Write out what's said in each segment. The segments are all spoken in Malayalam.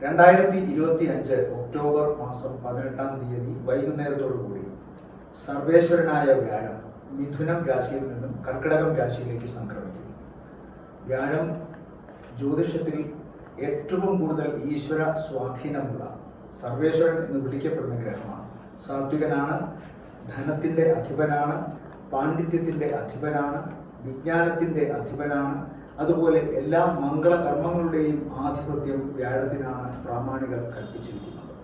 രണ്ടായിരത്തി ഇരുപത്തി അഞ്ച് ഒക്ടോബർ മാസം പതിനെട്ടാം തീയതി വൈകുന്നേരത്തോടു കൂടി സർവേശ്വരനായ വ്യാഴം മിഥുനം രാശിയിൽ നിന്നും കർക്കിടകം രാശിയിലേക്ക് സംക്രമിക്കുന്നു വ്യാഴം ജ്യോതിഷത്തിൽ ഏറ്റവും കൂടുതൽ ഈശ്വര സ്വാധീനമുള്ള സർവേശ്വരൻ എന്ന് വിളിക്കപ്പെടുന്ന ഗ്രഹമാണ്. സാത്വികനാണ് ധനത്തിന്റെ അധിപനാണ് പാണ്ഡിത്യത്തിന്റെ അധിപനാണ് വിജ്ഞാനത്തിന്റെ അധിപനാണ് അതുപോലെ എല്ലാ മംഗളകർമ്മങ്ങളുടെയും ആധിപത്യം വ്യാഴത്തിനാണ് പ്രാമാണികർ കൽപ്പിച്ചിരിക്കുന്നത്.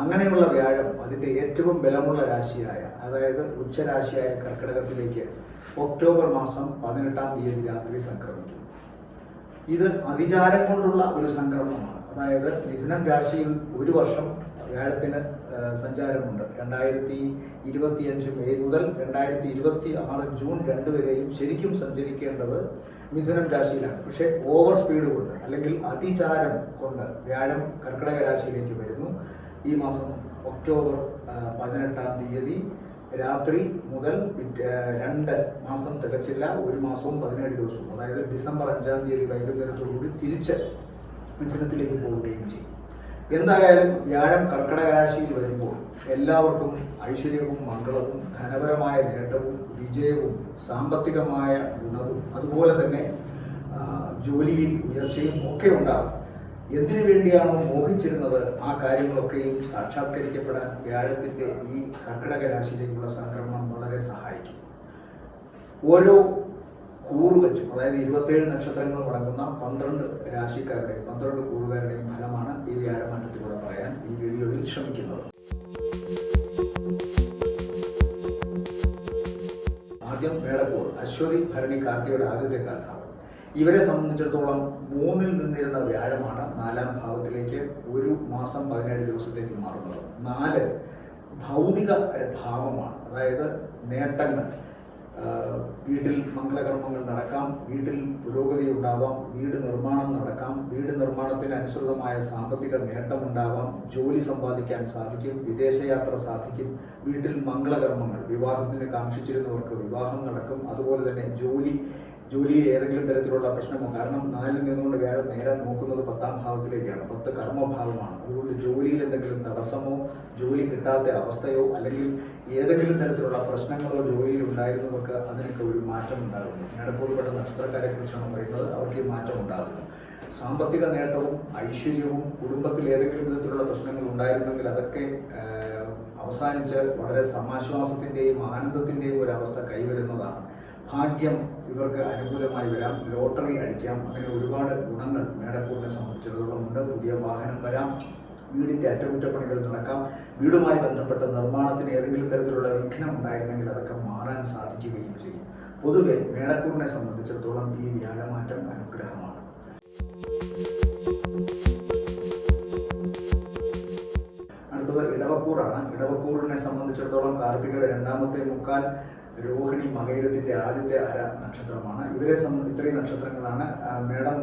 അങ്ങനെയുള്ള വ്യാഴം അതിന്റെ ഏറ്റവും ബലമുള്ള രാശിയായ അതായത് ഉച്ചരാശിയായ കർക്കിടകത്തിലേക്ക് ഒക്ടോബർ മാസം പതിനെട്ടാം തീയതി രാത്രി സംക്രമിക്കും ഇത് അതിചാരം കൊണ്ടുള്ള ഒരു സംക്രമണമാണ്. അതായത് മിഥുനം രാശിയിൽ ഒരു വർഷം വ്യാഴത്തിന് സഞ്ചാരമുണ്ട്. രണ്ടായിരത്തി ഇരുപത്തിയഞ്ച് മെയ് മുതൽ രണ്ടായിരത്തി ഇരുപത്തി ആറ് ജൂൺ രണ്ട് വരെയും ശരിക്കും സഞ്ചരിക്കേണ്ടത് മിഥുനം രാശിയിലാണ്. പക്ഷേ ഓവർ സ്പീഡ് കൊണ്ട് അല്ലെങ്കിൽ അതിചാരം കൊണ്ട് വ്യാഴം കർക്കിടക രാശിയിലേക്ക് വരുന്നു. ഈ മാസം ഒക്ടോബർ പതിനെട്ടാം തീയതി രാത്രി മുതൽ രണ്ട് മാസം തികച്ചില്ല ഒരു മാസവും പതിനേഴ് ദിവസവും. അതായത് ഡിസംബർ അഞ്ചാം തീയതി വൈകുന്നേരത്തോടുകൂടി തിരിച്ച് മിഥുനത്തിലേക്ക് പോവുകയും ചെയ്യും. എന്തായാലും വ്യാഴം കർക്കിടക രാശിയിൽ വരുമ്പോൾ എല്ലാവർക്കും ഐശ്വര്യവും മംഗളവും ധനപരമായ നേട്ടവും വിജയവും സാമ്പത്തികമായ ഗുണവും അതുപോലെ തന്നെ ജോലിയിൽ ഉയർച്ചയും ഒക്കെ ഉണ്ടാകും. എന്തിനു വേണ്ടിയാണോ മോഹിച്ചിരുന്നത്? ആ കാര്യങ്ങളൊക്കെയും സാക്ഷാത്കരിക്കപ്പെടാൻ വ്യാഴത്തിന്റെ ഈ കർക്കിടക രാശിയിലേക്കുള്ള സംക്രമണം വളരെ സഹായിക്കും. ഓരോ കൂറ് വെച്ചും. അതായത് ഇരുപത്തേഴ് നക്ഷത്രങ്ങൾ അടങ്ങുന്ന പന്ത്രണ്ട് രാശിക്കാരുടെയും പന്ത്രണ്ട് കൂറുകാരുടെയും ഫലമാണ് ഈ വ്യാഴമാറ്റത്തിലൂടെ പറയാൻ ഈ വീഡിയോയിൽ ശ്രമിക്കുന്നത്. ആദ്യം വേടക്കൂർ അശ്വതി ഭരണി കാർത്തിയുടെ ആദ്യത്തെ കഥ ഇവരെ സംബന്ധിച്ചിടത്തോളം മൂന്നിൽ നിന്നിരുന്ന വ്യാഴമാണ് നാലാം ഭാവത്തിലേക്ക് ഒരു മാസം പതിനേഴ് ദിവസത്തേക്ക് മാറുന്നത്. നാല് ഭൗതിക ഭാവമാണ്. അതായത് നേട്ടങ്ങൾ. വീട്ടിൽ മംഗളകർമ്മങ്ങൾ നടക്കാം വീട്ടിൽ പുരോഗതി ഉണ്ടാവാം വീട് നിർമ്മാണം നടക്കാം വീട് നിർമ്മാണത്തിന് അനുസൃതമായ സാമ്പത്തിക നേട്ടമുണ്ടാവാം ജോലി സമ്പാദിക്കാൻ സാധിക്കും വിദേശയാത്ര സാധിക്കും വീട്ടിൽ മംഗളകർമ്മങ്ങൾ വിവാഹത്തിന് കാക്ഷിച്ചിരുന്നവർക്ക് വിവാഹം നടക്കും അതുപോലെ തന്നെ ജോലി ജോലിയിൽ ഏതെങ്കിലും തരത്തിലുള്ള പ്രശ്നമോ കാരണം നാലിൽ നിന്നുകൊണ്ട് വേറെ നേരെ നോക്കുന്നത് പത്താം ഭാവത്തിലേക്കാണ് പത്ത് കർമ്മഭാവമാണ്. അതുകൊണ്ട് ജോലിയിൽ എന്തെങ്കിലും തടസ്സമോ ജോലി കിട്ടാത്ത അവസ്ഥയോ അല്ലെങ്കിൽ ഏതെങ്കിലും തരത്തിലുള്ള പ്രശ്നങ്ങളോ ജോലിയിൽ ഉണ്ടായിരുന്നവർക്ക് അതിനൊക്കെ ഒരു മാറ്റം ഉണ്ടാകുന്നു. നേടക്കൂടുപെട്ട നക്ഷത്രക്കാരെ കുറിച്ചാണ് പറയുന്നത് അവർക്ക് ഈ മാറ്റം ഉണ്ടാകുന്നു. സാമ്പത്തിക നേട്ടവും ഐശ്വര്യവും കുടുംബത്തിൽ ഏതെങ്കിലും വിധത്തിലുള്ള പ്രശ്നങ്ങൾ ഉണ്ടായിരുന്നെങ്കിൽ അതൊക്കെ അവസാനിച്ച് വളരെ സമാശ്വാസത്തിന്റെയും ആനന്ദത്തിന്റെയും ഒരവസ്ഥ കൈവരുന്നതാണ്. ഭാഗ്യം ഇവർക്ക് അനുകൂലമായി വരാം ലോട്ടറി അടിക്കാം അങ്ങനെ ഒരുപാട് ഗുണങ്ങൾ മേടക്കൂറിനെ സംബന്ധിച്ചിടത്തോളം ഉണ്ട്. പുതിയ വാഹനം വരാം വീടിന്റെ അറ്റകുറ്റപ്പണികൾ നടക്കാം വീടുമായി ബന്ധപ്പെട്ട നിർമ്മാണത്തിന് ഏതെങ്കിലും തരത്തിലുള്ള വിഘ്നം ഉണ്ടായിരുന്നെങ്കിൽ അതൊക്കെ മാറാൻ സാധിക്കുകയും ചെയ്യും. പൊതുവെ മേടക്കൂറിനെ സംബന്ധിച്ചിടത്തോളം ഈ വ്യാഴമാറ്റം അനുഗ്രഹമാണ്. അടുത്തത് ഇടവക്കൂറാണ് ഇടവക്കൂറിനെ സംബന്ധിച്ചിടത്തോളം കാർത്തികയുടെ രണ്ടാമത്തെ മുക്കാൽ രോഹിണി മകയിരത്തിന്റെ ആദ്യത്തെ അര നക്ഷത്രമാണ്. ഇവരെ സംബന്ധിച്ച് ഇത്രയും നക്ഷത്രങ്ങളാണ് മേടം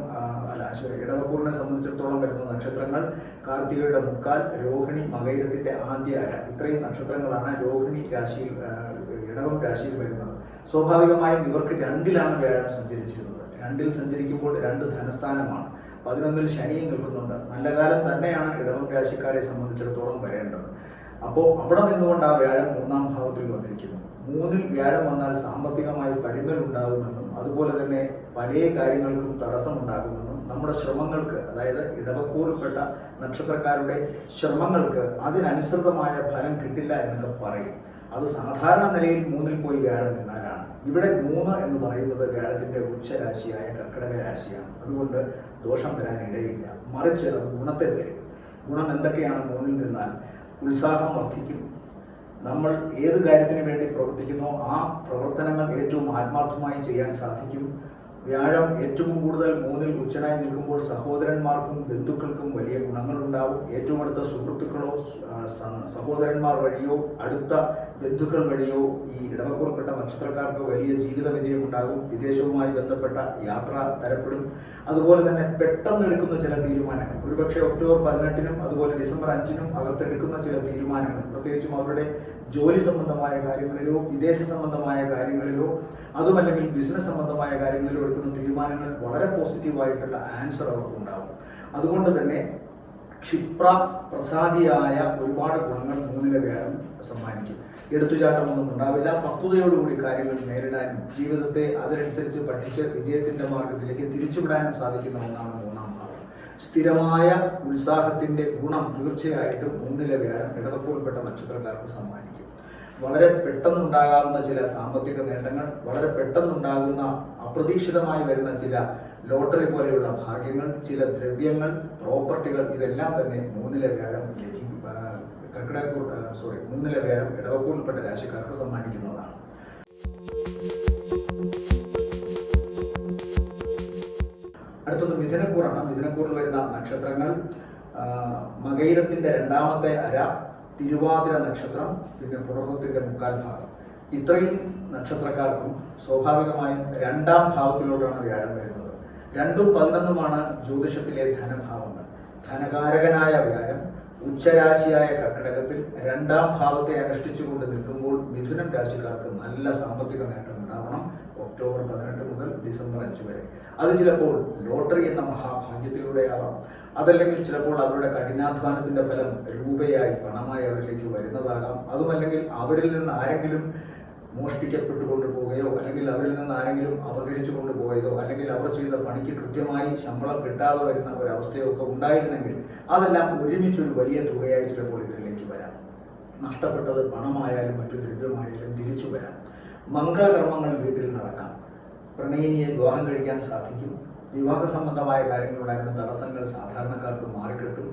അല്ല ഇടവക്കൂറിനെ സംബന്ധിച്ചിടത്തോളം വരുന്ന നക്ഷത്രങ്ങൾ. കാർത്തികയുടെ മുക്കാൽ രോഹിണി മകയിരത്തിന്റെ ആദ്യ അര. ഇത്രയും നക്ഷത്രങ്ങളാണ് രോഹിണി രാശിയിൽ ഇടവം രാശിയിൽ വരുന്നത്. സ്വാഭാവികമായും ഇവർക്ക് രണ്ടിലാണ് വ്യാഴം സഞ്ചരിച്ചിരുന്നത്. രണ്ടിൽ സഞ്ചരിക്കുമ്പോൾ രണ്ട് ധനസ്ഥാനമാണ്. പതിനൊന്നിൽ ശനിയും നിൽക്കുന്നുണ്ട്. നല്ല കാലം തന്നെയാണ് ഇടവം രാശിക്കാരെ സംബന്ധിച്ചിടത്തോളം വരേണ്ടത്. അപ്പോൾ അവിടെ നിന്നുകൊണ്ട് ആ വ്യാഴം മൂന്നാം ഭാവത്തിൽ വന്നിരിക്കുന്നു. മൂന്നിൽ വ്യാഴം വന്നാൽ സാമ്പത്തികമായി പരിമൽ ഉണ്ടാകുമെന്നും അതുപോലെ തന്നെ പല കാര്യങ്ങൾക്കും തടസ്സമുണ്ടാകുമെന്നും നമ്മുടെ ശ്രമങ്ങൾക്ക് അതായത് ഇടവക്കൂറിൽപ്പെട്ട നക്ഷത്രക്കാരുടെ ശ്രമങ്ങൾക്ക് അതിനനുസൃതമായ ഫലം കിട്ടില്ല എന്നൊക്കെ പറയും. അത് സാധാരണ നിലയിൽ മൂന്നിൽ പോയി വ്യാഴം നിന്നാലാണ്. ഇവിടെ മൂന്ന് എന്ന് പറയുന്നത് വ്യാഴത്തിന്റെ ഉച്ചരാശിയായ കർക്കിടക രാശിയാണ്. അതുകൊണ്ട് ദോഷം വരാൻ ഇടയില്ല. മറിച്ച് അത് ഗുണത്തെ തരും. ഗുണം എന്തൊക്കെയാണ് മൂന്നിൽ നിന്നാൽ? ഉത്സാഹം വർദ്ധിക്കും നമ്മൾ ഏത് കാര്യത്തിന് വേണ്ടി പ്രവർത്തിക്കുന്നോ ആ പ്രവർത്തനങ്ങൾ ഏറ്റവും ആത്മാർത്ഥമായി ചെയ്യാൻ സാധിക്കും. വ്യാഴം ഏറ്റവും കൂടുതൽ മൂന്നിൽ ഉച്ചനായി നിൽക്കുമ്പോൾ സഹോദരന്മാർക്കും ബന്ധുക്കൾക്കും വലിയ ഗുണങ്ങളുണ്ടാവും. ഏറ്റവും അടുത്ത സുഹൃത്തുക്കളോ സഹോദരന്മാർ വഴിയോ അടുത്ത ബന്ധുക്കൾ വഴിയോ ഈ ഇടവക്കുറപ്പെട്ട നക്ഷത്രക്കാർക്ക് വലിയ ജീവിത വിജയം ഉണ്ടാകും. വിദേശവുമായി ബന്ധപ്പെട്ട യാത്ര തരപ്പെടും. അതുപോലെ തന്നെ പെട്ടെന്ന് എടുക്കുന്ന ചില തീരുമാനങ്ങൾ. ഒരുപക്ഷെ ഒക്ടോബർ പതിനെട്ടിനും അതുപോലെ ഡിസംബർ അഞ്ചിനും അകത്തെടുക്കുന്ന ചില തീരുമാനങ്ങൾ. പ്രത്യേകിച്ചും അവരുടെ ജോലി സംബന്ധമായ കാര്യങ്ങളിലോ വിദേശ സംബന്ധമായ കാര്യങ്ങളിലോ അതുമല്ലെങ്കിൽ ബിസിനസ് സംബന്ധമായ കാര്യങ്ങളിലോ എടുക്കുന്ന തീരുമാനങ്ങൾ വളരെ പോസിറ്റീവായിട്ടുള്ള ആൻസർ അവർക്ക് ഉണ്ടാവും. അതുകൊണ്ട് തന്നെ ക്ഷിപ്ര പ്രസാദിയായ ഒരുപാട് ഗുണങ്ങൾ മൂന്നിലെ വ്യാഴം സമ്മാനിക്കും. എടുത്തുചാട്ടമൊന്നും ഉണ്ടാവില്ല. പക്വതയോടുകൂടി കാര്യങ്ങൾ നേരിടാനും ജീവിതത്തെ അതിനനുസരിച്ച് പഠിച്ച് വിജയത്തിന്റെ മാർഗത്തിലേക്ക് തിരിച്ചുവിടാനും സാധിക്കുന്ന ഒന്നാണ് മൂന്നാം ഭാവം. സ്ഥിരമായ ഉത്സാഹത്തിന്റെ ഗുണം തീർച്ചയായിട്ടും മൂന്നിലെ വ്യാഴം ഇടവക്കൂൾപ്പെട്ട നക്ഷത്രക്കാർക്ക് സമ്മാനിക്കും. വളരെ പെട്ടെന്നുണ്ടാകാവുന്ന ചില സാമ്പത്തിക നേട്ടങ്ങൾ വളരെ പെട്ടെന്നുണ്ടാകുന്ന അപ്രതീക്ഷിതമായി വരുന്ന ചില ലോട്ടറി പോലെയുള്ള ഭാഗ്യങ്ങൾ ചില ദ്രവ്യങ്ങൾ പ്രോപ്പർട്ടികൾ ഇതെല്ലാം തന്നെ മൂന്നിലെ വ്യാഴം കർക്കിടക സോറി മൂന്നിലെ വ്യാഴം ഇടവക്കൂറിൽപ്പെട്ട രാശിക്കാർക്ക് സമ്മാനിക്കുന്നതാണ്. അടുത്തത് മിഥുനക്കൂറാണ്. മിഥുനക്കൂറിൽ വരുന്ന നക്ഷത്രങ്ങൾ മകൈരത്തിന്റെ രണ്ടാമത്തെ അര തിരുവാതിര നക്ഷത്രം പിന്നെ പുണർന്നത്തിന്റെ മുക്കാൽ ഭാഗം. ഇത്രയും നക്ഷത്രക്കാർക്കും സ്വാഭാവികമായും രണ്ടാം ഭാവത്തിലോട്ടാണ് വ്യാഴം വരുന്നത്. രണ്ടും പതിനൊന്നുമാണ് ജ്യോതിഷത്തിലെ ധനഭാവങ്ങൾ. ധനകാരകനായ വ്യാഴം ഉച്ചരാശിയായ കർക്കിടകത്തിൽ രണ്ടാം ഭാവത്തെ അനുഷ്ഠിച്ചുകൊണ്ട് നിൽക്കുമ്പോൾ മിഥുനം രാശിക്കാർക്ക് നല്ല സാമ്പത്തിക നേട്ടം ഉണ്ടാവണം. ഒക്ടോബർ പതിനെട്ട് ഡിസംബർ അഞ്ച് വരെ. അത് ചിലപ്പോൾ ലോട്ടറി എന്ന മഹാഭാഗ്യത്തിലൂടെയാവാം. അതല്ലെങ്കിൽ ചിലപ്പോൾ അവരുടെ കഠിനാധ്വാനത്തിന്റെ ഫലം രൂപയായി പണമായി അവരിലേക്ക് വരുന്നതാകാം. അതുമല്ലെങ്കിൽ അവരിൽ നിന്ന് ആരെങ്കിലും മോഷ്ടിക്കപ്പെട്ടു കൊണ്ടുപോവുകയോ അല്ലെങ്കിൽ അവരിൽ നിന്ന് ആരെങ്കിലും അപഹരിച്ചു കൊണ്ടുപോയതോ അല്ലെങ്കിൽ അവർ ചെയ്ത പണിക്ക് കൃത്യമായി ശമ്പളം കിട്ടാതെ വരുന്ന ഒരവസ്ഥയോ ഒക്കെ ഉണ്ടായിരുന്നെങ്കിൽ അതെല്ലാം ഒരുമിച്ചൊരു വലിയ തുകയായി ചിലപ്പോൾ ഇതിലേക്ക് വരാം. നഷ്ടപ്പെട്ടത് പണമായാലും മറ്റു ദ്രവ്യമായാലും തിരിച്ചു വരാം. മംഗളകർമ്മങ്ങൾ വീട്ടിൽ നടക്കാം. പ്രണയിനിയെ വിവാഹം കഴിക്കാൻ സാധിക്കും. വിവാഹ സംബന്ധമായ കാര്യങ്ങളുണ്ടായിരുന്ന തടസ്സങ്ങൾ സാധാരണക്കാർക്ക് മാറിക്കിട്ടും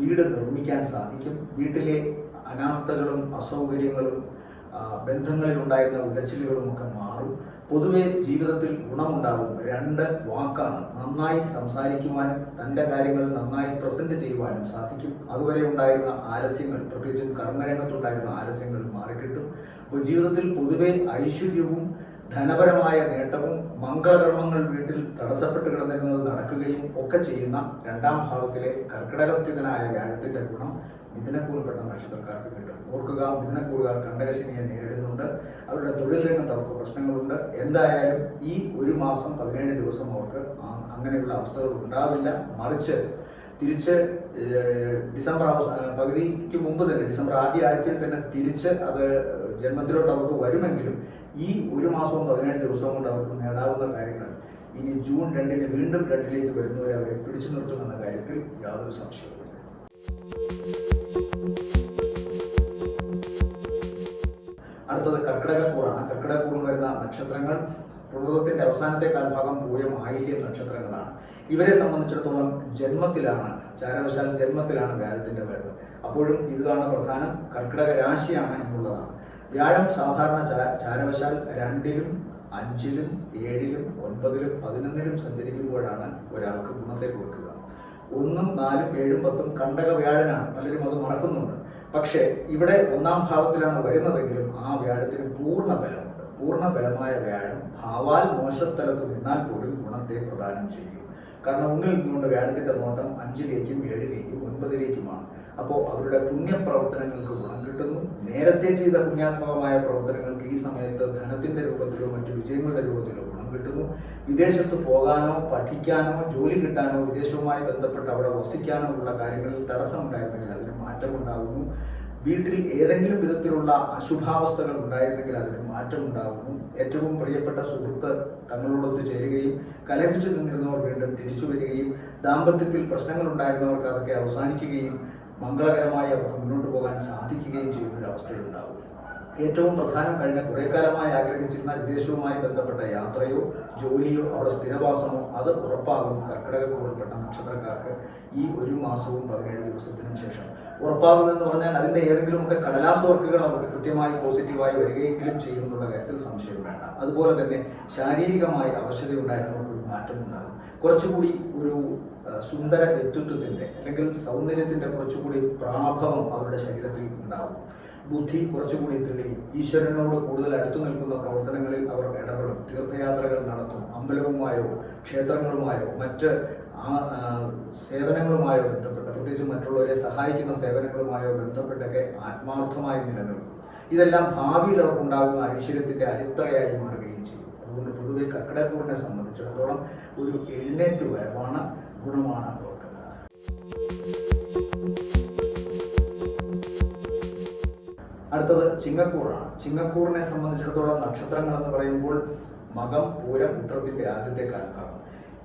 വീട് നിർമ്മിക്കാൻ സാധിക്കും. വീട്ടിലെ അനാസ്ഥകളും അസൗകര്യങ്ങളും ബന്ധങ്ങളിൽ ഉണ്ടായിരുന്ന ഉലച്ചിലുകളും ഒക്കെ മാറും. പൊതുവെ ജീവിതത്തിൽ ഗുണമുണ്ടാകും. രണ്ട് വാക്കാണ്. നന്നായി സംസാരിക്കുവാനും തന്റെ കാര്യങ്ങൾ നന്നായി പ്രസന്റ് ചെയ്യുവാനും സാധിക്കും. അതുവരെ ഉണ്ടായിരുന്ന ആലസ്യങ്ങൾ പ്രത്യേകിച്ചും കർമ്മരംഗത്തുണ്ടായിരുന്ന ആലസ്യങ്ങൾ മാറിക്കിട്ടും. അപ്പോൾ ജീവിതത്തിൽ പൊതുവെ ഐശ്വര്യവും ധനപരമായ നേട്ടവും മംഗളകർമ്മങ്ങൾ വീട്ടിൽ തടസ്സപ്പെട്ട് കിടന്നിരുന്നത് നടക്കുകയും ഒക്കെ ചെയ്യുന്ന രണ്ടാം ഭാവത്തിലെ കർക്കിടകസ്ഥിതനായ വ്യാഴത്തിന്റെ ഗുണം മിഥുനക്കൂറിൽപ്പെട്ട നക്ഷത്രക്കാർക്ക് കിട്ടും. ഓർക്കുക മിഥുനക്കൂറുകാർ കണ്ടകശനിയെ നേരിടുന്നുണ്ട്. അവരുടെ തൊഴിൽ രംഗത്ത് അവർക്ക് പ്രശ്നങ്ങളുണ്ട്. എന്തായാലും ഈ ഒരു മാസം പതിനേഴ് ദിവസം അവർക്ക് അങ്ങനെയുള്ള അവസ്ഥകൾ ഉണ്ടാവില്ല. മറിച്ച് തിരിച്ച് ഡിസംബർ പകുതിക്ക് മുമ്പ് തന്നെ ഡിസംബർ ആദ്യ ആഴ്ചയിൽ തന്നെ തിരിച്ച് അത് ജന്മത്തിലോട്ട് അവർക്ക് വരുമെങ്കിലും ഈ ഒരു മാസവും പതിനേഴ് ദിവസവും കൊണ്ട് അവർക്ക് നേടാവുന്ന കാര്യങ്ങൾ ഇനി ജൂൺ രണ്ടിന് വീണ്ടും രണ്ടിലേക്ക് വരുന്നവരെ അവരെ പിടിച്ചു നിർത്തുമെന്ന കാര്യത്തിൽ യാതൊരു സംശയവുമില്ല. അടുത്തത് കർക്കിടകപ്പൂറാണ് കർക്കിടകപ്പൂറിൽ വരുന്ന നക്ഷത്രങ്ങൾ പ്രകൃതത്തിന്റെ അവസാനത്തെ കാൽഭാഗം പൂയം ആയില്യം നക്ഷത്രങ്ങളാണ്. ഇവരെ സംബന്ധിച്ചിടത്തോളം ജന്മത്തിലാണ് ചാരവശാൽ ജന്മത്തിലാണ് വ്യാഴത്തിന്റെ വരവ് അപ്പോഴും ഇതാണ് പ്രധാനം. കർക്കിടക രാശിയാണ് എന്നുള്ളതാണ്. വ്യാഴം സാധാരണ ചാരവശാൽ രണ്ടിലും അഞ്ചിലും ഏഴിലും ഒൻപതിലും പതിനൊന്നിലും സഞ്ചരിക്കുമ്പോഴാണ് ഒരാൾക്ക് ഗുണത്തെ കൊടുക്കുക. ഒന്നും നാലും ഏഴും പത്തും കണ്ടക വ്യാഴനാണ്. പലരും അത് മറക്കുന്നുണ്ട്. പക്ഷേ ഇവിടെ ഒന്നാം ഭാവത്തിലാണ് വരുന്നതെങ്കിലും ആ വ്യാഴത്തിന് പൂർണ ബലമുണ്ട്. പൂർണ ബലമായ വ്യാഴം ഭാവാൽ മോശ സ്ഥലത്ത് നിന്നാൽ പോലും ഗുണത്തെ പ്രദാനം ചെയ്യും. കാരണം ഒന്നിൽ നിന്നുകൊണ്ട് വ്യാഴത്തിന്റെ നോട്ടം അഞ്ചിലേക്കും ഏഴിലേക്കും ഒൻപതിലേക്കുമാണ്. അപ്പോൾ അവരുടെ പുണ്യപ്രവർത്തനങ്ങൾക്ക് ഗുണം കിട്ടുന്നു. നേരത്തെ ചെയ്ത പുണ്യാത്മകമായ പ്രവർത്തനങ്ങൾക്ക് ഈ സമയത്ത് ധനത്തിന്റെ രൂപത്തിലോ മറ്റു വിജയങ്ങളുടെ രൂപത്തിലോ ഗുണം കിട്ടുന്നു. വിദേശത്ത് പോകാനോ പഠിക്കാനോ ജോലി കിട്ടാനോ വിദേശവുമായി ബന്ധപ്പെട്ട് അവിടെ വസിക്കാനോ ഉള്ള കാര്യങ്ങളിൽ തടസ്സമുണ്ടായിരുന്നെങ്കിൽ അതിന് മാറ്റമുണ്ടാകുന്നു. വീട്ടിൽ ഏതെങ്കിലും വിധത്തിലുള്ള അശുഭാവസ്ഥകൾ ഉണ്ടായിരുന്നെങ്കിൽ അതിന് മാറ്റമുണ്ടാകുന്നു. ഏറ്റവും പ്രിയപ്പെട്ട സുഹൃത്ത് തങ്ങളോടൊത്ത് ചേരുകയും കലഹിച്ചു നിന്നിരുന്നവർ വീണ്ടും തിരിച്ചു വരികയും ദാമ്പത്യത്തിൽ പ്രശ്നങ്ങൾ ഉണ്ടായിരുന്നവർക്ക് അതൊക്കെ അവസാനിക്കുകയും മംഗളകരമായി അവർക്ക് മുന്നോട്ട് പോകാൻ സാധിക്കുകയും ചെയ്യുന്ന ഒരു അവസ്ഥയുണ്ടാവും ഏറ്റവും പ്രധാനം കഴിഞ്ഞ കുറെ കാലമായി ആഗ്രഹിച്ചിരുന്ന വിദേശവുമായി ബന്ധപ്പെട്ട യാത്രയോ ജോലിയോ അവിടെ സ്ഥിരവാസമോ അത് ഉറപ്പാകും. കർക്കിടകക്കൂറിൽപ്പെട്ട നക്ഷത്രക്കാർക്ക് ഈ ഒരു മാസവും പതിനേഴ് ദിവസത്തിനും ശേഷം. ഉറപ്പാകുമെന്ന് പറഞ്ഞാൽ അതിന്റെ ഏതെങ്കിലും ഒക്കെ കടലാസ് വർക്കുകൾ അവർക്ക് കൃത്യമായി പോസിറ്റീവായി വരികയെങ്കിലും ചെയ്യും എന്നുള്ള കാര്യത്തിൽ സംശയം വേണ്ട. അതുപോലെ തന്നെ ശാരീരികമായി അവശതയുണ്ടായിരുന്നവർക്ക് ഒരു മാറ്റം ഉണ്ടാകും കുറച്ചുകൂടി ഒരു സുന്ദര വ്യക്തിത്വത്തിന്റെ അല്ലെങ്കിൽ സൗന്ദര്യത്തിന്റെ കുറച്ചുകൂടി പ്രാഭവം അവരുടെ ശരീരത്തിൽ ഉണ്ടാകും ബുദ്ധി കുറച്ചുകൂടി തെളിയും. ഈശ്വരനോട് കൂടുതൽ അടുത്തു നിൽക്കുന്ന പ്രവർത്തനങ്ങളിൽ അവർ ഇടപെടും. തീർത്ഥയാത്രകൾ നടത്തും. അമ്പലവുമായോ ക്ഷേത്രങ്ങളുമായോ മറ്റ് ആ സേവനങ്ങളുമായോ ബന്ധപ്പെട്ട് പ്രത്യേകിച്ച് മറ്റുള്ളവരെ സഹായിക്കുന്ന സേവനങ്ങളുമായോ ബന്ധപ്പെട്ടൊക്കെ ആത്മാർത്ഥമായി നിലനിൽക്കും. ഇതെല്ലാം ഭാവിയിൽ അവർക്കുണ്ടാകുന്ന ഐശ്വര്യത്തിന്റെ അടിത്തറയായി മാറുകയും ചെയ്യും. അതുകൊണ്ട് പൊതുവെ കർക്കിടക്കൂറിനെ സംബന്ധിച്ചിടത്തോളം ഒരു എഴുന്നേറ്റ് വരവാണ് ഗുണമാണ് അടുത്തത് ചിങ്ങക്കൂറാണ് ചിങ്ങക്കൂറിനെ സംബന്ധിച്ചിടത്തോളം നക്ഷത്രങ്ങൾ എന്ന് പറയുമ്പോൾ മകം പൂരം ഉത്രത്തിന്റെ ആദ്യത്തെ കാലഭാഗം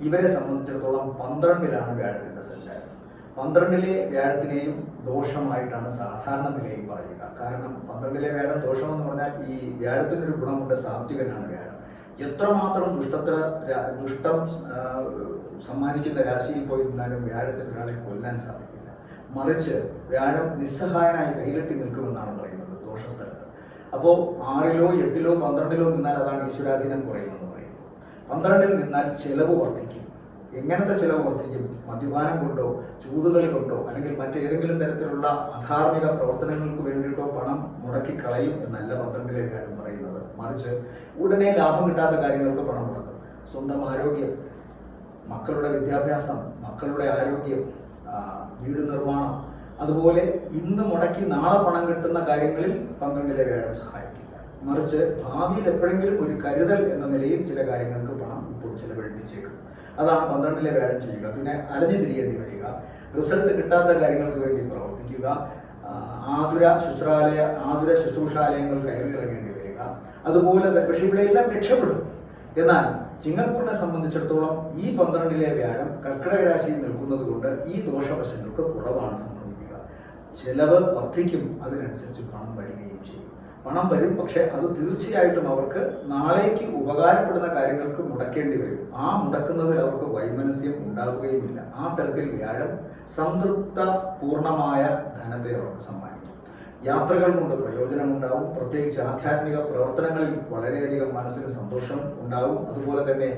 ഇവരെ സംബന്ധിച്ചിടത്തോളം പന്ത്രണ്ടിലാണ് വ്യാഴത്തിന്റെ സഞ്ചാരം. പന്ത്രണ്ടിലെ വ്യാഴത്തിനെയും ദോഷമായിട്ടാണ് സാധാരണ നിലയിൽ പറയുക. കാരണം പന്ത്രണ്ടിലെ വ്യാഴം ദോഷമെന്ന് പറഞ്ഞാൽ ഈ വ്യാഴത്തിനൊരു ഗുണമുണ്ട് സാത്വികനാണ് വ്യാഴം. എത്രമാത്രം ദുഷ്ടത്ര ദുഷ്ടം സമ്മാനിക്കുന്ന രാശിയിൽ പോയി നിന്നാലും വ്യാഴത്തിന് ഒരാളെ കൊല്ലാൻ സാധിക്കില്ല. മറിച്ച് വ്യാഴം നിസ്സഹായനായി കൈകെട്ടി നിൽക്കുമെന്നാണ് പറയുന്നത് ദോഷസ്ഥലത്ത്. അപ്പോൾ ആറിലോ എട്ടിലോ പന്ത്രണ്ടിലോ നിന്നാൽ അതാണ് ഈശ്വരാധീനം കുറയുമെന്ന് പറയുന്നത്. പന്ത്രണ്ടിൽ നിന്നാൽ ചെലവ് വർദ്ധിക്കും. എങ്ങനത്തെ ചിലവ് വർദ്ധിക്കും? മദ്യപാനം കൊണ്ടോ ചൂതുകളി കൊണ്ടോ അല്ലെങ്കിൽ മറ്റേതെങ്കിലും തരത്തിലുള്ള അധാർമിക പ്രവർത്തനങ്ങൾക്ക് വേണ്ടിയിട്ടോ പണം മുടക്കി കളയും എന്നല്ല പന്ത്രണ്ടിലേക്കാണ് പറയുന്നത്. മറിച്ച് ഉടനെ ലാഭം കിട്ടാത്ത കാര്യങ്ങൾക്ക് പണം മുടക്കും സ്വന്തം ആരോഗ്യം മക്കളുടെ വിദ്യാഭ്യാസം മക്കളുടെ ആരോഗ്യം വീട് നിർമ്മാണം അതുപോലെ ഇന്ന് മുടക്കി നാളെ പണം കിട്ടുന്ന കാര്യങ്ങളിൽ പന്ത്രണ്ടിലെ വ്യാഴം സഹായിക്കില്ല. മറിച്ച് ഭാവിയിൽ എപ്പോഴെങ്കിലും ഒരു കരുതൽ എന്ന നിലയിൽ ചില കാര്യങ്ങൾക്ക് പണം ഇപ്പോൾ ചിലവഴിപ്പിച്ചേക്കും. അതാണ് പന്ത്രണ്ടിലെ വ്യാഴം ചെയ്യുക. പിന്നെ അലഞ്ഞു തിരിയേണ്ടി വരിക. റിസൾട്ട് കിട്ടാത്ത കാര്യങ്ങൾക്ക് വേണ്ടി പ്രവർത്തിക്കുക. ആതുര ശുശ്രാലയ ആതുര ശുശ്രൂഷാലയങ്ങൾ കയറിയിറങ്ങേണ്ടി വരിക അതുപോലെ പക്ഷെ ഇവിടെ എല്ലാം രക്ഷപ്പെടും. എന്നാൽ ചിങ്ങപ്പൂരിനെ സംബന്ധിച്ചിടത്തോളം ഈ പന്ത്രണ്ടിലെ വ്യാഴം കർക്കിടക രാശിയിൽ നിൽക്കുന്നത് കൊണ്ട് ഈ ദോഷവശങ്ങൾക്ക് കുറവാണ് സംഭവിക്കുക. ചെലവ് വർദ്ധിക്കും അതിനനുസരിച്ച് പണം വരികയും ചെയ്യും. പണം വരും പക്ഷെ അത് തീർച്ചയായിട്ടും അവർക്ക് നാളേക്ക് ഉപകാരപ്പെടുന്ന കാര്യങ്ങൾക്ക് മുടക്കേണ്ടി വരും. ആ മുടക്കുന്നതിൽ അവർക്ക് വൈമനസ്യം ഉണ്ടാവുകയുമില്ല. ആ തരത്തിൽ വ്യാഴം സംതൃപ്ത പൂർണമായ ധനത്തെ അവർക്ക് സമ്മാനിക്കും. യാത്രകൾ കൊണ്ട് പ്രയോജനമുണ്ടാവും. പ്രത്യേകിച്ച് ആധ്യാത്മിക പ്രവർത്തനങ്ങളിൽ വളരെയധികം മനസ്സിന് സന്തോഷം ഉണ്ടാവും. അതുപോലെ തന്നെ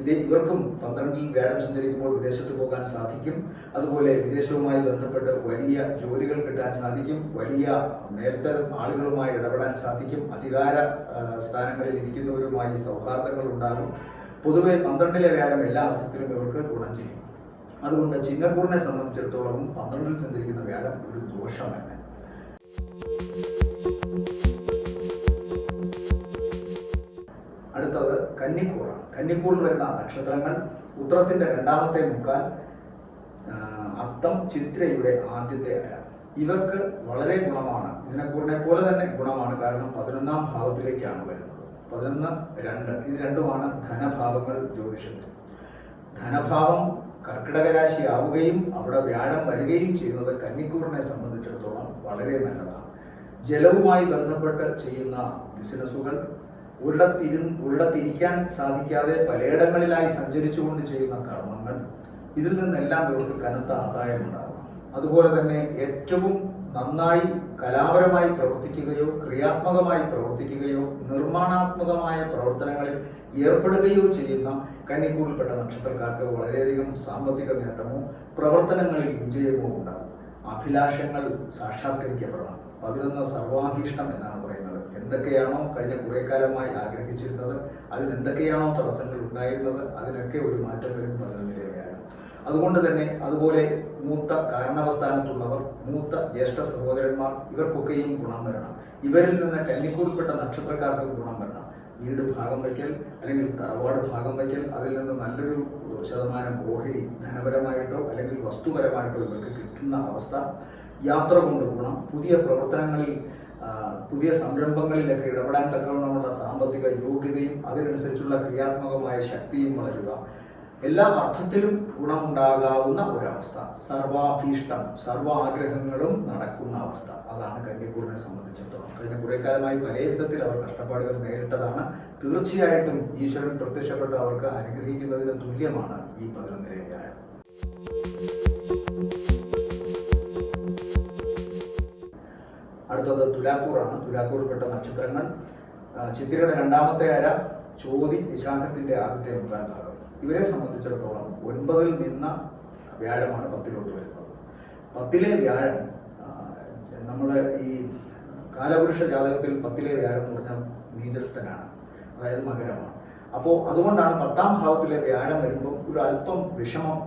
ഇത് ഇവർക്കും പന്ത്രണ്ടിൽ വ്യാഴം സഞ്ചരിക്കുമ്പോൾ വിദേശത്ത് പോകാൻ സാധിക്കും. അതുപോലെ വിദേശവുമായി ബന്ധപ്പെട്ട് വലിയ ജോലികൾ കിട്ടാൻ സാധിക്കും. വലിയ മേൽത്തരം ആളുകളുമായി ഇടപെടാൻ സാധിക്കും. അധികാര സ്ഥാനങ്ങളിൽ ഇരിക്കുന്നവരുമായി സൗഹാർദ്ദങ്ങൾ ഉണ്ടാകും. പൊതുവെ പന്ത്രണ്ടിലെ വ്യാഴം എല്ലാ അർത്ഥത്തിലും ഇവർക്ക് ഗുണം ചെയ്യും. അതുകൊണ്ട് ചിങ്ങക്കൂറിനെ സംബന്ധിച്ചിടത്തോളം പന്ത്രണ്ടിൽ സഞ്ചരിക്കുന്ന വ്യാഴം ഒരു ദോഷമല്ല. അടുത്തത് കന്നിക്കൂറാണ്. കന്നിക്കൂറിൽ വരുന്ന നക്ഷത്രങ്ങൾ ഉത്തരത്തിന്റെ രണ്ടാമത്തെ മുക്കാൽ അത്തം ചിത്രയുടെ ആദ്യത്തെ ഇവർക്ക് വളരെ ഗുണമാണ്. ഇതിനെക്കൂറിനെ പോലെ തന്നെ ഗുണമാണ്. കാരണം പതിനൊന്നാം ഭാവത്തിലേക്കാണ് വരുന്നത്. പതിനൊന്ന് രണ്ട്. ഇത് രണ്ടുമാണ് ധനഭാവങ്ങൾ ജ്യോതിഷത്തിൽ. ധനഭാവം കർക്കിടക രാശി ആവുകയും അവിടെ വ്യാഴം വരികയും ചെയ്യുന്നത് കന്നിക്കൂറിനെ സംബന്ധിച്ചിടത്തോളം വളരെ നല്ലതാണ്. ജലവുമായി ബന്ധപ്പെട്ട് ചെയ്യുന്ന ബിസിനസ്സുകൾ ഒരിടത്തിരു ഒരിടത്തിരിക്കാൻ സാധിക്കാതെ പലയിടങ്ങളിലായി സഞ്ചരിച്ചുകൊണ്ട് ചെയ്യുന്ന കർമ്മങ്ങൾ ഇതിൽ നിന്നെല്ലാം ഇവർക്ക് കനത്ത ആദായമുണ്ടാകും. അതുപോലെ തന്നെ ഏറ്റവും നന്നായി കലാപരമായി പ്രവർത്തിക്കുകയോ ക്രിയാത്മകമായി പ്രവർത്തിക്കുകയോ നിർമ്മാണാത്മകമായ പ്രവർത്തനങ്ങളിൽ ഏർപ്പെടുകയോ ചെയ്യുന്ന കന്നിക്കൂറിൽപ്പെട്ട നക്ഷത്രക്കാർക്ക് വളരെയധികം സാമ്പത്തിക നേട്ടമോ പ്രവർത്തനങ്ങളിൽ വിജയമോ ഉണ്ടാകും. അഭിലാഷങ്ങൾ സാക്ഷാത്കരിക്കപ്പെടണം. പതിനൊന്ന് സർവാഭീഷ്ടം എന്നാണ് പറയുന്നത്. എന്തൊക്കെയാണോ കഴിഞ്ഞ കുറേ കാലമായി ആഗ്രഹിച്ചിരുന്നത് അതിന് എന്തൊക്കെയാണോ തടസ്സങ്ങൾ ഉണ്ടായിരുന്നത് അതിനൊക്കെ ഒരു മാറ്റം വരും പതിനൊന്നിലെ. വ്യാഴം അതുകൊണ്ട് തന്നെ അതുപോലെ മൂത്ത കാരണവസ്ഥാനത്തുള്ളവർ മൂത്ത ജ്യേഷ്ഠ സഹോദരന്മാർ ഇവർക്കൊക്കെയും ഗുണം വരണം. ഇവരിൽ നിന്ന് കല്ലിക്കൂർപ്പെട്ട നക്ഷത്രക്കാർക്ക് ഗുണം വരണം. വീട് ഭാഗം വയ്ക്കൽ അല്ലെങ്കിൽ തറവാട് ഭാഗം വയ്ക്കൽ അതിൽ നിന്ന് നല്ലൊരു ശതമാനം ഓഹരി ധനപരമായിട്ടോ അല്ലെങ്കിൽ വസ്തുപരമായിട്ടോ ഇവർക്ക് കിട്ടുന്ന അവസ്ഥ. യാത്ര കൊണ്ട് ഗുണം. പുതിയ പ്രവർത്തനങ്ങളിൽ പുതിയ സംരംഭങ്ങളിലൊക്കെ ഇടപെടാൻ തക്കവണ്ണമുള്ള സാമ്പത്തിക യോഗ്യതയും അതിനനുസരിച്ചുള്ള ക്രിയാത്മകമായ ശക്തിയും വളരുക. എല്ലാ അർത്ഥത്തിലും ഗുണമുണ്ടാകാവുന്ന ഒരവസ്ഥ. സർവാഭീഷ്ടം സർവ ആഗ്രഹങ്ങളും നടക്കുന്ന അവസ്ഥ. അതാണ് കന്യക്കൂറിനെ സംബന്ധിച്ചിടത്തോളം. കഴിഞ്ഞ കുറെ കാലമായി പല വിധത്തിൽ അവർ കഷ്ടപ്പാടുകൾ നേരിട്ടതാണ്. തീർച്ചയായിട്ടും ഈശ്വരൻ പ്രത്യക്ഷപ്പെട്ട് അവർക്ക് അനുഗ്രഹിക്കുന്നതിന് തുല്യമാണ് ഈ പതിനൊന്നിലെ വ്യാഴം അടുത്തത് തുലാക്കൂറാണ്. തുലാക്കൂറിൽപ്പെട്ട നക്ഷത്രങ്ങൾ. ചിത്തിരയുടെ രണ്ടാമത്തെ അര ചോതി വിശാഖത്തിന്റെ ആദ്യത്തെ മുക്കാൽ ഭാഗം ഇവരെ സംബന്ധിച്ചിടത്തോളം ഒൻപതിൽ നിന്ന വ്യാഴമാണ് പത്തിലോട്ട് വരുന്നത്. പത്തിലെ വ്യാഴം നമ്മുടെ ഈ കാലപുരുഷ ജാതകത്തിൽ പത്തിലെ വ്യാഴം എന്ന് പറഞ്ഞാൽ നീചസ്ഥനാണ് അതായത് മകരമാണ്. അപ്പോൾ അതുകൊണ്ടാണ് പത്താം ഭാവത്തിലെ വ്യാഴം വരുമ്പോൾ ഒരു അല്പം വിഷമം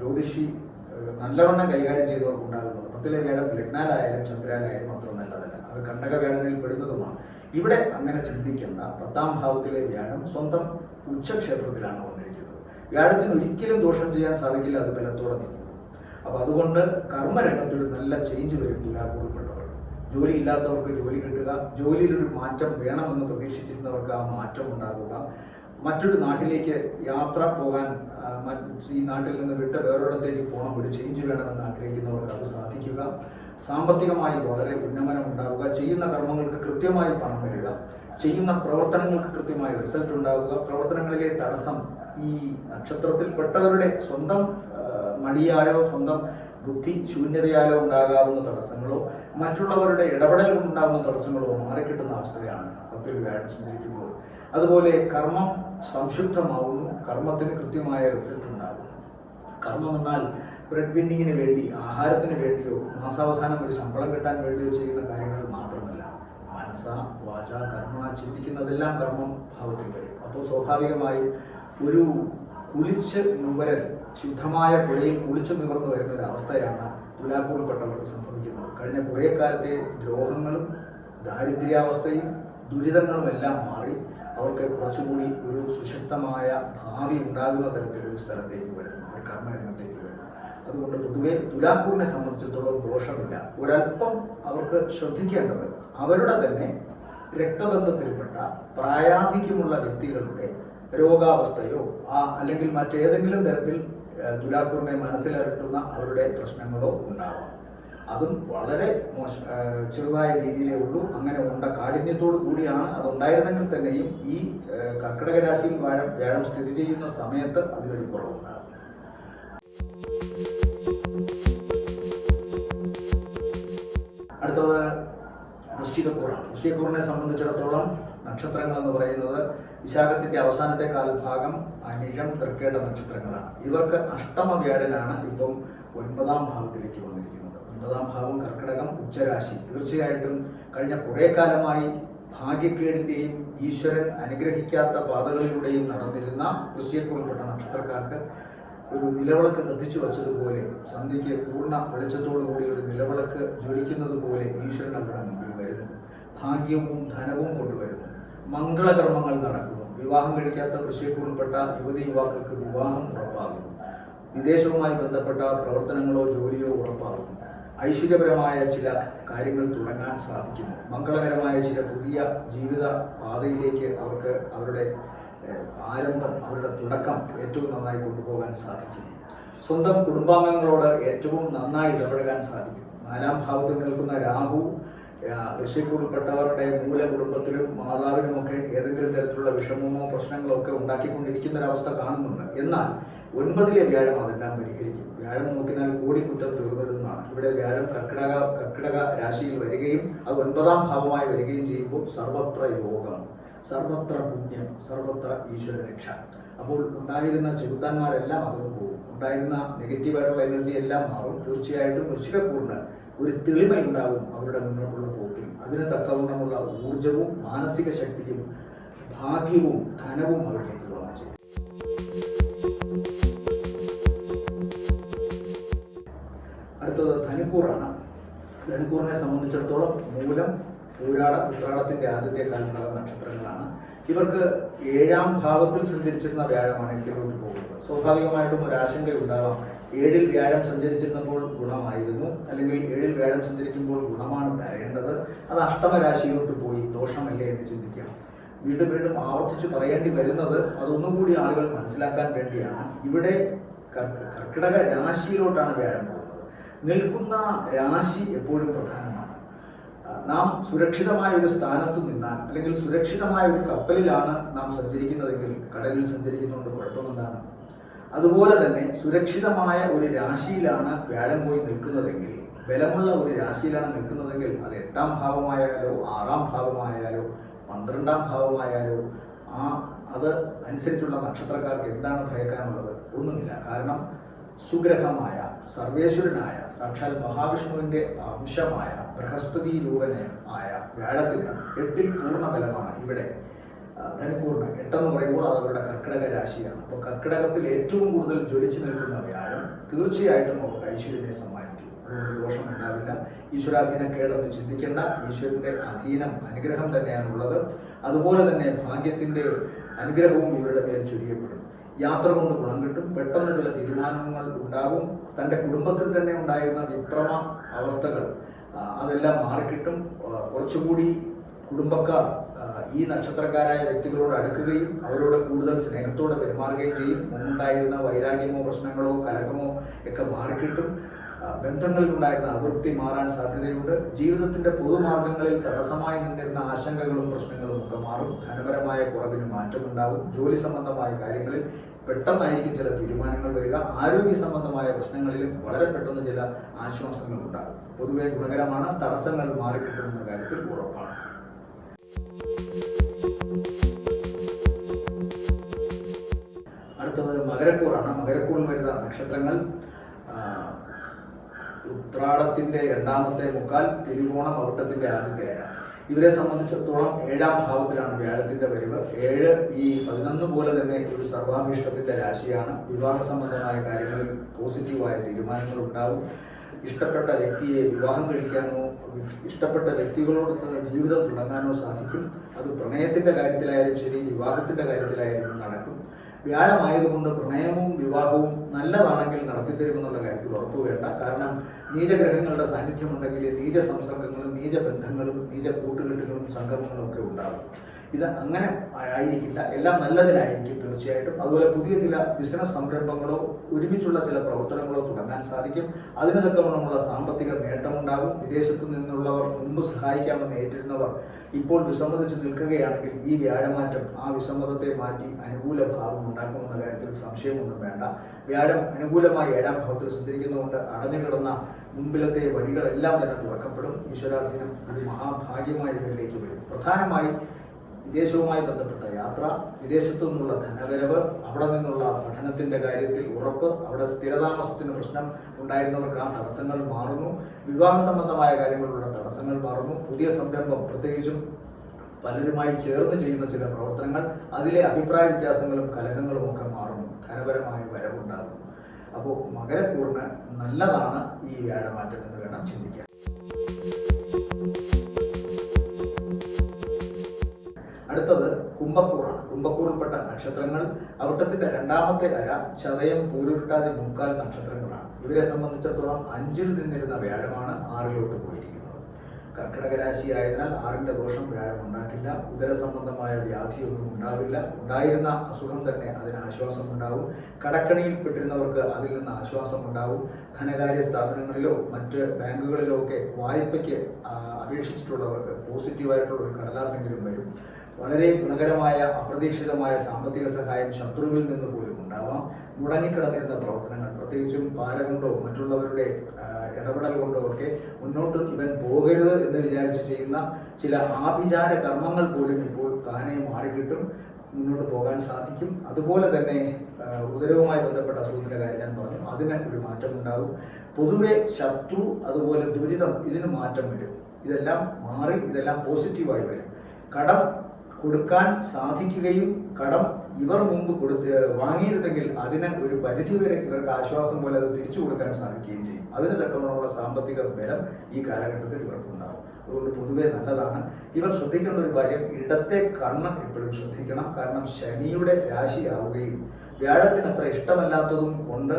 ജ്യോതിഷി നല്ലവണ്ണം കൈകാര്യം ചെയ്തവർക്ക് ഉണ്ടാകുന്നത്. പത്തിലെ വ്യാഴം ലഗ്നാലായാലും ചന്ദ്രാലായാലും അത്ര നല്ലതല്ല. അത് കണ്ടക വ്യാഴങ്ങളിൽ പെടുന്നതുമാണ്. ഇവിടെ അങ്ങനെ ചിന്തിക്കേണ്ട പത്താം ഭാവത്തിലെ വ്യാഴം സ്വന്തം ഉച്ചക്ഷേത്രത്തിലാണ് വ്യാഴത്തിന് ഒരിക്കലും ദോഷം ചെയ്യാൻ സാധിക്കില്ല അത് ബലത്തോടെ നിൽക്കും. അപ്പൊ അതുകൊണ്ട് കർമ്മരംഗത്തിൽ നല്ല ചേഞ്ച് വരും തുലാക്കൂറിൽപ്പെട്ടവർ ജോലി ഇല്ലാത്തവർക്ക് ജോലി കിട്ടുക ജോലിയിലൊരു മാറ്റം വേണമെന്ന് പ്രതീക്ഷിച്ചിരുന്നവർക്ക് ആ മാറ്റം ഉണ്ടാകുക. മറ്റൊരു നാട്ടിലേക്ക് യാത്ര പോകാൻ ഈ നാട്ടിൽ നിന്ന് വിട്ട് വേറൊരിടത്തേക്ക് പോകണം ഒരു ചേഞ്ച് വേണമെന്ന് ആഗ്രഹിക്കുന്നവർക്ക് അത് സാധിക്കുക. സാമ്പത്തികമായി വളരെ ഉന്നമനം ഉണ്ടാവുക ചെയ്യുന്ന കർമ്മങ്ങൾക്ക് കൃത്യമായി പണം വരിക ചെയ്യുന്ന പ്രവർത്തനങ്ങൾക്ക് കൃത്യമായി റിസൾട്ട് ഉണ്ടാവുക പ്രവർത്തനങ്ങളിലെ തടസ്സം ഈ നക്ഷത്രത്തിൽ പെട്ടവരുടെ സ്വന്തം മടിയാലോ സ്വന്തം ബുദ്ധി ശൂന്യതയാലോ ഉണ്ടാകാവുന്ന തടസ്സങ്ങളോ മറ്റുള്ളവരുടെ ഇടപെടൽ കൊണ്ടുണ്ടാകുന്ന തടസ്സങ്ങളോ മാറിക്കിട്ടുന്ന അവസ്ഥയാണ് പത്തിൽ വ്യാഴം സഞ്ചരിക്കുമ്പോൾ അതുപോലെ കർമ്മം സംശുദ്ധമാവുന്നു കർമ്മത്തിന് കൃത്യമായ റിസൾട്ട് ഉണ്ടാകുന്നു. കർമ്മം എന്നാൽ ബ്രെഡ് വിന്നിങ്ങിന് വേണ്ടി ആഹാരത്തിന് വേണ്ടിയോ മാസാവസാനം ഒരു ശമ്പളം കിട്ടാൻ വേണ്ടിയോ ചെയ്യുന്ന കാര്യങ്ങൾ മാത്രമല്ല. മനസ്സ വാച കർമ്മ ചിന്തിക്കുന്നതെല്ലാം കർമ്മം ഭാവത്തിൽ വരും. അപ്പോൾ സ്വാഭാവികമായും ഒരു കുളിച്ച് നുവരൽ ശുദ്ധമായ പുഴയിൽ കുളിച്ചു നിവർന്നു വരുന്ന ഒരു അവസ്ഥയാണ് തുലാക്കൂറിൽപ്പെട്ടവർക്ക് സംഭവിക്കുന്നത്. കഴിഞ്ഞ കുറേ കാലത്തെ ദ്രോഹങ്ങളും ദാരിദ്ര്യാവസ്ഥയും ദുരിതങ്ങളും എല്ലാം മാറി അവർക്ക് കുറച്ചുകൂടി ഒരു സുശക്തമായ ഭാവി ഉണ്ടാകുന്ന തരത്തിലൊരു സ്ഥലത്തേക്ക് വരുന്നു. ഒരു കർമ്മരംഗത്തേക്ക് വരുന്നു. അതുകൊണ്ട് പൊതുവെ തുലാക്കൂറിനെ സംബന്ധിച്ചിടത്തോളം ദോഷമില്ല. ഒരല്പം അവർക്ക് ശ്രദ്ധിക്കേണ്ടത് അവരുടെ തന്നെ രക്തബന്ധത്തിൽപ്പെട്ട പ്രായാധിക്യമുള്ള വ്യക്തികളുടെ രോഗാവസ്ഥയോ ആ അല്ലെങ്കിൽ മറ്റേതെങ്കിലും തരത്തിൽ തുലാക്കൂറിനെ മനസ്സിലകറ്റുന്ന അവരുടെ പ്രശ്നങ്ങളോ ഉണ്ടാവാം. അതും വളരെ മോശ ചെറുതായ രീതിയിലേ ഉള്ളൂ. അങ്ങനെ ഉണ്ട കാഠിന്യത്തോടു കൂടിയാണ് അതുണ്ടായിരുന്നെങ്കിൽ തന്നെയും ഈ കർക്കിടക രാശിയിൽ വ്യാഴം വ്യാഴം സ്ഥിതി ചെയ്യുന്ന സമയത്ത് അതിലൊരു കുറവുണ്ടാകും. അടുത്തത് വൃശ്ചികക്കൂറാണ്. വൃശ്ചികക്കൂറിനെ സംബന്ധിച്ചിടത്തോളം നക്ഷത്രങ്ങൾ എന്ന് പറയുന്നത് വിശാഖത്തിന്റെ അവസാനത്തെ കാൽഭാഗം അനിഴം തൃക്കേട നക്ഷത്രങ്ങളാണ്. ഇവർക്ക് അഷ്ടമ വ്യാഴനാണ് ഇപ്പം ഒൻപതാം ഭാവത്തിലേക്ക് വന്നിരിക്കുന്നത്. ഒൻപതാം ഭാവം കർക്കിടകം ഉച്ചരാശി. തീർച്ചയായിട്ടും കഴിഞ്ഞ കുറേ കാലമായി ഭാഗ്യക്കേടിന്റെയും ഈശ്വരൻ അനുഗ്രഹിക്കാത്ത പാതകളിലൂടെയും നടന്നിരുന്ന കൃഷിയെക്കുറിപ്പെട്ട നക്ഷത്രക്കാർക്ക് ഒരു നിലവിളക്ക് കത്തിച്ചു വച്ചതുപോലെ സന്ധ്യയ്ക്ക് പൂർണ വെളിച്ചത്തോടു കൂടി ഒരു നിലവിളക്ക് ജ്വലിക്കുന്നത് പോലെ ഈശ്വരൻ അവരുടെ മുമ്പിൽ വരുന്നു. ഭാഗ്യവും ധനവും കൊണ്ടുവരുന്നു. മംഗളകർമ്മങ്ങൾ നടക്കുന്നു. വിവാഹം കഴിക്കാത്ത വൃശ്യക്കൂറിൽപ്പെട്ട യുവതി യുവാക്കൾക്ക് വിവാഹം ഉറപ്പാകുന്നു. വിദേശവുമായി ബന്ധപ്പെട്ട പ്രവർത്തനങ്ങളോ ജോലിയോ ഉറപ്പാകുന്നു. ഐശ്വര്യപരമായ ചില കാര്യങ്ങൾ തുടങ്ങാൻ സാധിക്കുന്നു. മംഗളകരമായ ചില പുതിയ ജീവിത പാതയിലേക്ക് അവർക്ക് അവരുടെ ആരംഭം അവരുടെ തുടക്കം ഏറ്റവും നന്നായി കൊണ്ടുപോകാൻ സാധിക്കും സ്വന്തം കുടുംബാംഗങ്ങളോട് ഏറ്റവും നന്നായി ഇടപെടാൻ സാധിക്കും നാലാം ഭാവത്തിൽ നിൽക്കുന്ന രാഹു ഋഷിക്കുൾപ്പെട്ടവരുടെ മൂല കുടുംബത്തിലും മാതാവിനുമൊക്കെ ഏതെങ്കിലും തരത്തിലുള്ള വിഷമമോ പ്രശ്നങ്ങളോ ഒക്കെ ഉണ്ടാക്കിക്കൊണ്ടിരിക്കുന്ന ഒരവസ്ഥ കാണുന്നുണ്ട്. എന്നാൽ ഒൻപതിലെ വ്യാഴം അതെല്ലാം പരിഹരിക്കും. വ്യാഴം നോക്കിയാൽ കുറ്റം തീർന്നിരുന്നതാണ് ഇവിടെ വ്യാഴം കർക്കിടക കർക്കിടക രാശിയിൽ വരികയും അത് ഒൻപതാം ഭാവമായി വരികയും ചെയ്യുമ്പോൾ സർവത്ര യോഗം സർവത്ര പുണ്യം സർവത്ര ഈശ്വര രക്ഷ അപ്പോൾ ഉണ്ടായിരുന്ന ചെറുത്താന്മാരെല്ലാം അകന്നു പോകും. ഉണ്ടായിരുന്ന നെഗറ്റീവായിട്ടുള്ള എനർജി എല്ലാം മാറും. തീർച്ചയായിട്ടും വൃശ്ചികക്കൂറിന് ഒരു തെളിമയുണ്ടാവും അവരുടെ മുന്നോട്ടുള്ള പോക്കിൽ. അതിന് തക്കവണ്ണമുള്ള ഊർജവും മാനസിക ശക്തിയും ഭാഗ്യവും ധനവും അവരിലേക്ക് വന്നു ചെയ്യും അടുത്തത് ധനുക്കൂറാണ്. ധനുക്കൂറിനെ സംബന്ധിച്ചിടത്തോളം മൂലം പൂരാട ഉത്രാടത്തിന്റെ ആദ്യത്തെ കാലങ്ങളുള്ള നക്ഷത്രങ്ങളാണ്. ഇവർക്ക് ഏഴാം ഭാവത്തിൽ സഞ്ചരിച്ചിരുന്ന വ്യാഴമാണ് ഇതിലോട്ട് പോകുന്നത്. സ്വാഭാവികമായിട്ടും ഒരു ആശങ്ക ഉണ്ടാവാം ഏഴിൽ വ്യാഴം സഞ്ചരിച്ചിരുന്നപ്പോൾ ഗുണമായിരുന്നു. അല്ലെങ്കിൽ ഏഴിൽ വ്യാഴം സഞ്ചരിക്കുമ്പോൾ ഗുണമാണ് തരേണ്ടത്. അത് അഷ്ടമരാശിയിലോട്ട് പോയി ദോഷമല്ലേ എന്ന് ചിന്തിക്കാം. വീണ്ടും വീണ്ടും ആവർത്തിച്ചു പറയേണ്ടി വരുന്നത് അതൊന്നും കൂടി ആളുകൾ മനസ്സിലാക്കാൻ വേണ്ടിയാണ്. ഇവിടെ കർ- കർക്കിടക രാശിയിലോട്ടാണ് വ്യാഴം പോകുന്നത്. നിൽക്കുന്ന രാശി എപ്പോഴും പ്രധാനമാണ്. നാം സുരക്ഷിതമായ ഒരു സ്ഥാനത്ത് നിന്നാൽ അല്ലെങ്കിൽ സുരക്ഷിതമായ ഒരു കപ്പലിലാണ് നാം സഞ്ചരിക്കുന്നതെങ്കിൽ കടലിൽ സഞ്ചരിക്കുന്നതുകൊണ്ട് കുഴപ്പമെന്താണ് അതുപോലെ തന്നെ സുരക്ഷിതമായ ഒരു രാശിയിലാണ് വ്യാഴം പോയി നിൽക്കുന്നതെങ്കിൽ ബലമുള്ള ഒരു രാശിയിലാണ് നിൽക്കുന്നതെങ്കിൽ അത് എട്ടാം ഭാവമായാലോ ആറാം ഭാവമായാലോ പന്ത്രണ്ടാം ഭാവമായാലോ ആ അത് അനുസരിച്ചുള്ള നക്ഷത്രക്കാർക്ക് എന്താണ് ഭയക്കാനുള്ളത്? ഒന്നുമില്ല. കാരണം സുഗ്രഹമായ സർവേശ്വരനായ സാക്ഷാൽ മഹാവിഷ്ണുവിന്റെ അംശമായ ബൃഹസ്പതി രൂപന് ആയ വ്യാഴത്തിന് എട്ടിൽ പൂർണ ബലമാണ് ഇവിടെ. ആ, ധനുപൂർണ എട്ടെന്ന് പറയുമ്പോൾ അത് അവരുടെ കർക്കിടക രാശിയാണ്. അപ്പോൾ കർക്കിടകത്തിൽ ഏറ്റവും കൂടുതൽ ജ്വലിച്ചു നിൽക്കുന്ന വ്യാഴം തീർച്ചയായിട്ടും അവർക്ക് ഐശ്വര്യനെ സമ്മാനിക്കും. ദോഷം ഉണ്ടാവില്ല. ഈശ്വരാധീനം കേടെന്ന് ചിന്തിക്കേണ്ട. ഈശ്വരന്റെ അധീനം അനുഗ്രഹം തന്നെയാണുള്ളത്. അതുപോലെ തന്നെ ഭാഗ്യത്തിന്റെ അനുഗ്രഹവും ഇവരുടെ മേൽ ചൊരിയപ്പെടും. യാത്ര കൊണ്ട് ഗുണം കിട്ടും. പെട്ടെന്ന് ചില തീരുമാനങ്ങൾ ഉണ്ടാകും തന്റെ കുടുംബത്തിൽ തന്നെ ഉണ്ടായിരുന്ന വിക്രമ അവസ്ഥകൾ അതെല്ലാം മാറിക്കിട്ടും. കുറച്ചുകൂടി കുടുംബക്കാർ ഈ നക്ഷത്രക്കാരായ വ്യക്തികളോട് അടുക്കുകയും അവരോട് കൂടുതൽ സ്നേഹത്തോടെ പെരുമാറുകയും ചെയ്യും. മുമ്പുണ്ടായിരുന്ന വൈരാഗ്യമോ പ്രശ്നങ്ങളോ കലഹമോ ഒക്കെ മാറിക്കിട്ടും. ബന്ധങ്ങളിൽ ബന്ധങ്ങളിലുണ്ടായിരുന്ന അതൃപ്തി മാറാൻ സാധ്യതയുണ്ട്. ജീവിതത്തിന്റെ പൊതുമാർഗങ്ങളിൽ തടസ്സമായി നിന്നിരുന്ന ആശങ്കകളും പ്രശ്നങ്ങളും ഒക്കെ മാറും. ധനപരമായ കുറവിന് മാറ്റമുണ്ടാകും. ജോലി സംബന്ധമായ കാര്യങ്ങളിൽ പെട്ടെന്നായിരിക്കും ചില തീരുമാനങ്ങൾ വരിക. ആരോഗ്യ സംബന്ധമായ പ്രശ്നങ്ങളിലും വളരെ പെട്ടെന്ന് ചില ആശ്വാസങ്ങൾ ഉണ്ടാകും. പൊതുവെ ഗുണകരമാണ് തടസ്സങ്ങൾ മാറിക്കിട്ടുമെന്ന കാര്യത്തിൽ ഉറപ്പാണ്. മകരക്കൂറാണ്. മകരക്കൂറിൽ വരുന്ന നക്ഷത്രങ്ങൾ ഉത്രാടത്തിന്റെ രണ്ടാമത്തെ മുക്കാൽ തിരുവോണം ഔട്ടത്തിന്റെ ആദ്യത്തെ ഇവരെ സംബന്ധിച്ചിടത്തോളം ഏഴാം ഭാവത്തിലാണ് വ്യാഴത്തിന്റെ വരവ്. ഏഴ് ഈ പതിനൊന്ന് പോലെ തന്നെ ഒരു സർവാഭീഷ്ടത്തിന്റെ രാശിയാണ്. വിവാഹ സംബന്ധമായ കാര്യങ്ങളിൽ പോസിറ്റീവായ തീരുമാനങ്ങൾ ഉണ്ടാവും ഇഷ്ടപ്പെട്ട വ്യക്തിയെ വിവാഹം കഴിക്കാനോ ഇഷ്ടപ്പെട്ട വ്യക്തികളോട് ജീവിതം തുടങ്ങാനോ സാധിക്കും. അത് പ്രണയത്തിന്റെ കാര്യത്തിലായാലും ശരി വിവാഹത്തിന്റെ കാര്യത്തിലായാലും നടക്കും. വ്യാഴമായതുകൊണ്ട് പ്രണയവും വിവാഹവും നല്ലതാണെങ്കിൽ നടത്തിത്തരുമെന്നുള്ള കാര്യത്തിൽ ഉറപ്പ് വേണ്ട. കാരണം നീചഗ്രഹങ്ങളുടെ സാന്നിധ്യമുണ്ടെങ്കിൽ നീച സംസർഗങ്ങളും നീച ബന്ധങ്ങളും നീച കൂട്ടുകെട്ടുകളും സംഗമങ്ങളും ഒക്കെ ഉണ്ടാകും ഇത് അങ്ങനെ ആയിരിക്കില്ല. എല്ലാം നല്ലതിനായിരിക്കും തീർച്ചയായിട്ടും. അതുപോലെ പുതിയ ചില ബിസിനസ് സംരംഭങ്ങളോ ഒരുമിച്ചുള്ള ചില പ്രവർത്തനങ്ങളോ തുടങ്ങാൻ സാധിക്കും. അതിനൊക്കെ തക്കവണ്ണമുള്ള സാമ്പത്തിക നേട്ടമുണ്ടാകും. വിദേശത്തു നിന്നുള്ളവർ മുൻപ് സഹായിക്കാമെന്ന് ഏറ്റിരുന്നവർ ഇപ്പോൾ വിസമ്മതിച്ച് നിൽക്കുകയാണെങ്കിൽ ഈ വ്യാഴമാറ്റം ആ വിസമ്മതത്തെ മാറ്റി അനുകൂല ഭാവം ഉണ്ടാക്കുമെന്ന കാര്യത്തിൽ സംശയമൊന്നും വേണ്ട. വ്യാഴം അനുകൂലമായി ഏഴാം ഭാവത്തിൽ സഞ്ചരിക്കുന്നതുകൊണ്ട് അടഞ്ഞു കിടന്ന മുമ്പിലത്തെ വഴികളെല്ലാം തന്നെ തുറക്കപ്പെടും. ഈശ്വരാധീനം ഒരു മഹാഭാഗ്യമായ ഇതിലേക്ക് വരും. പ്രധാനമായി വിദേശവുമായി ബന്ധപ്പെട്ട യാത്ര വിദേശത്തു നിന്നുള്ള ധനവരവ് അവിടെ നിന്നുള്ള പഠനത്തിന്റെ കാര്യത്തിൽ ഉറപ്പ് അവിടെ സ്ഥിരതാമസത്തിന് പ്രശ്നം ഉണ്ടായിരുന്നവർക്ക് ആ തടസ്സങ്ങൾ മാറുന്നു. വിവാഹ സംബന്ധമായ കാര്യങ്ങളിലുള്ള തടസ്സങ്ങൾ മാറുന്നു. പുതിയ സംരംഭം പ്രത്യേകിച്ചും പലരുമായി ചേർന്ന് ചെയ്യുന്ന ചില പ്രവർത്തനങ്ങൾ അതിലെ അഭിപ്രായ വ്യത്യാസങ്ങളും കലഹങ്ങളും ഒക്കെ മാറുന്നു. ധനപരമായ വരവുണ്ടാകുന്നു. അപ്പോൾ മകരക്കൂറിന് നല്ലതാണ് ഈ വ്യാഴമാറ്റം എന്ന് വേണം ചിന്തിക്കാൻ. കുംഭക്കൂറാണ്. കുംഭക്കൂറിൽപ്പെട്ട നക്ഷത്രങ്ങൾ അവിട്ടത്തിന്റെ രണ്ടാമത്തെ അര ചതയം പൂരുരുട്ടാതെ മുക്കാൽ നക്ഷത്രങ്ങളാണ്. ഇവരെ സംബന്ധിച്ചിടത്തോളം അഞ്ചിൽ നിന്നിരുന്ന വ്യാഴമാണ് ആറിലോട്ട് പോയിരിക്കുന്നത്. കർക്കിടക രാശി ആയതിനാൽ ആറിന്റെ ദോഷം വ്യാഴം ഉണ്ടാക്കില്ല. ഉദര സംബന്ധമായ വ്യാധിയൊന്നും ഉണ്ടാവില്ല. ഉണ്ടായിരുന്ന അസുഖം തന്നെ അതിന് ആശ്വാസം ഉണ്ടാവും കടക്കണിയിൽ പെട്ടിരുന്നവർക്ക് അതിൽ നിന്ന് ആശ്വാസം ഉണ്ടാവും ധനകാര്യ സ്ഥാപനങ്ങളിലോ മറ്റ് ബാങ്കുകളിലോ ഒക്കെ വായ്പയ്ക്ക് അപേക്ഷിച്ചിട്ടുള്ളവർക്ക് പോസിറ്റീവായിട്ടുള്ള ഒരു കടലാസെങ്കിലും വരും. വളരെ ഗുണകരമായ അപ്രതീക്ഷിതമായ സാമ്പത്തിക സഹായം ശത്രുവിൽ നിന്ന് പോലും ഉണ്ടാവാം. മുടങ്ങിക്കിടന്നിരുന്ന പ്രവർത്തനങ്ങൾ പ്രത്യേകിച്ചും പാര കൊണ്ടോ മറ്റുള്ളവരുടെ ഇടപെടൽ കൊണ്ടോ ഒക്കെ മുന്നോട്ട് ഇവൻ പോകരുത് എന്ന് വിചാരിച്ച് ചെയ്യുന്ന ചില ആഭിചാര കർമ്മങ്ങൾ പോലും ഇപ്പോൾ താനെ മാറിക്കിട്ടും മുന്നോട്ട് പോകാൻ സാധിക്കും. അതുപോലെ തന്നെ ഉദരവുമായി ബന്ധപ്പെട്ട അസുഖത്തിന്റെ കാര്യം ഞാൻ പറഞ്ഞു. അതിന് ഒരു മാറ്റം ഉണ്ടാകും. പൊതുവെ ശത്രു അതുപോലെ ദുരിതം ഇതിന് മാറ്റം വരും. ഇതെല്ലാം മാറി ഇതെല്ലാം പോസിറ്റീവായി വരും. കടം കൊടുക്കാൻ സാധിക്കുകയും കടം ഇവർ മുമ്പ് കൊടുത്ത് വാങ്ങിയിരുന്നെങ്കിൽ അതിന് ഒരു പരിധി വരെ ഇവർക്ക് ആശ്വാസം പോലെ അത് തിരിച്ചു കൊടുക്കാൻ സാധിക്കുകയും ചെയ്യും. അതിന് തക്കവണ്ണമുള്ള സാമ്പത്തിക ബലം ഈ കാലഘട്ടത്തിൽ ഇവർക്കുണ്ടാകും. അതുകൊണ്ട് പൊതുവെ നല്ലതാണ്. ഇവർ ശ്രദ്ധിക്കേണ്ട ഒരു കാര്യം ഇടത്തെ കണ്ണ് എപ്പോഴും ശ്രദ്ധിക്കണം. കാരണം ശനിയുടെ രാശിയാവുകയും വ്യാഴത്തിന് അത്ര ഇഷ്ടമല്ലാത്തതും കൊണ്ട്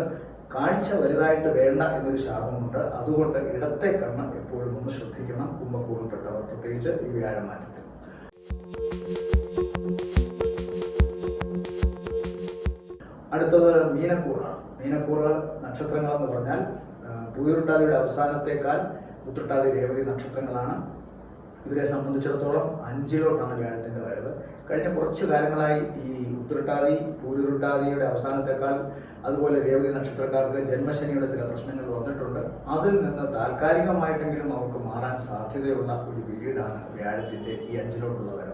കാഴ്ച വലുതായിട്ട് വേണ്ട എന്നൊരു ശാപമുണ്ട്. അതുകൊണ്ട് ഇടത്തെ കണ്ണ് എപ്പോഴും ഒന്ന് ശ്രദ്ധിക്കണം. കുംഭക്കൂറിൽപ്പെട്ടവർ പ്രത്യേകിച്ച് ഈ വ്യാഴമാറ്റത്തിൽ അടുത്തത് മീനക്കൂറ് നക്ഷത്രങ്ങൾ എന്ന് പറഞ്ഞാൽ പൂയുരുട്ടാതിയുടെ അവസാനത്തേക്കാൾ ഉത്രട്ടാതി രേവതി നക്ഷത്രങ്ങളാണ്. ഇവരെ സംബന്ധിച്ചിടത്തോളം അഞ്ചിലോട്ടാണ് വ്യാഴത്തിന്റെ വരവ്. കഴിഞ്ഞ കുറച്ചു കാലങ്ങളായി ഈ ഉത്രട്ടാതി പൂരുരുട്ടാതിയുടെ അവസാനത്തെക്കാൾ അതുപോലെ രേവതി നക്ഷത്രക്കാർക്ക് ജന്മശനിയുടെ ചില പ്രശ്നങ്ങൾ വന്നിട്ടുണ്ട്. അതിൽ നിന്ന് താൽക്കാലികമായിട്ടെങ്കിലും അവർക്ക് മാറാൻ സാധ്യതയുള്ള ഒരു വീടാണ് വ്യാഴത്തിന്റെ ഈ അഞ്ചിലോട്ടുള്ള വരവ്.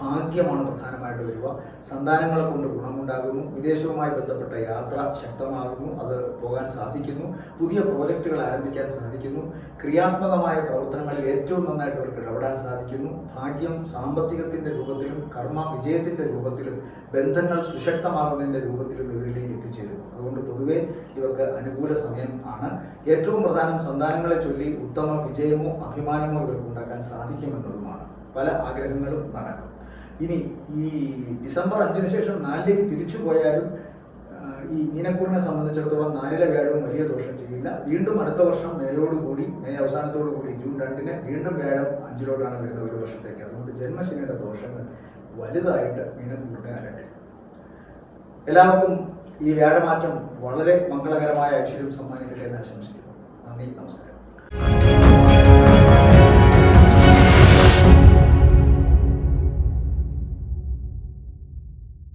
ഭാഗ്യമാണ് പ്രധാനമായിട്ട് വരിക. സന്താനങ്ങളെ കൊണ്ട് ഗുണമുണ്ടാകുന്നു. വിദേശവുമായി ബന്ധപ്പെട്ട യാത്ര ശക്തമാകുന്നു. അത് പോകാൻ സാധിക്കുന്നു. പുതിയ പ്രോജക്റ്റുകൾ ആരംഭിക്കാൻ സാധിക്കുന്നു. ക്രിയാത്മകമായ പ്രവർത്തനങ്ങളിൽ ഏറ്റവും നന്നായിട്ട് അവർക്ക് ഇടപെടാൻ സാധിക്കുന്നു. ഭാഗ്യം സാമ്പത്തികത്തിന്റെ രൂപത്തിലും കർമ്മ വിജയത്തിന്റെ രൂപത്തിലും ബന്ധങ്ങൾ സുശക്തമാകുന്നതിന്റെ രൂപത്തിലും ഇവരിലേക്ക് എത്തിച്ചേരുന്നു. അതുകൊണ്ട് പൊതുവെ ഇവർക്ക് അനുകൂല സമയം ആണ്. ഏറ്റവും പ്രധാനം സന്താനങ്ങളെ ചൊല്ലി ഉത്തമ വിജയമോ അഭിമാനമോ ഇവർക്ക് ഉണ്ടാക്കാൻ സാധിക്കുമെന്നതുമാണ്. പല ആഗ്രഹങ്ങളും നടക്കും. ഇനി ഈ ഡിസംബർ അഞ്ചിന് ശേഷം നാലിലേക്ക് തിരിച്ചു പോയാലും ഈ മീനക്കൂറിനെ സംബന്ധിച്ചിടത്തോളം നാലിലെ വ്യാഴവും വലിയ ദോഷം ചെയ്യില്ല. വീണ്ടും അടുത്ത വർഷം മേയോടുകൂടി മെയ് അവസാനത്തോടു കൂടി ജൂൺ രണ്ടിന് വീണ്ടും വ്യാഴം അഞ്ചിലോട്ടാണ് വരുന്നത് ഒരു വർഷത്തേക്ക്. അതുകൊണ്ട് ജന്മശനിയുടെ ദോഷങ്ങൾ വലുതായിട്ട് മീനക്കൂറിനെ അലട്ടെ. എല്ലാവർക്കും ഈ വ്യാഴമാറ്റം വളരെ മംഗളകരമായ ഐശ്വര്യം സമ്മാനിക്കട്ടെ എന്ന് ആശംസിക്കുന്നു. നന്ദി നമസ്കാരം.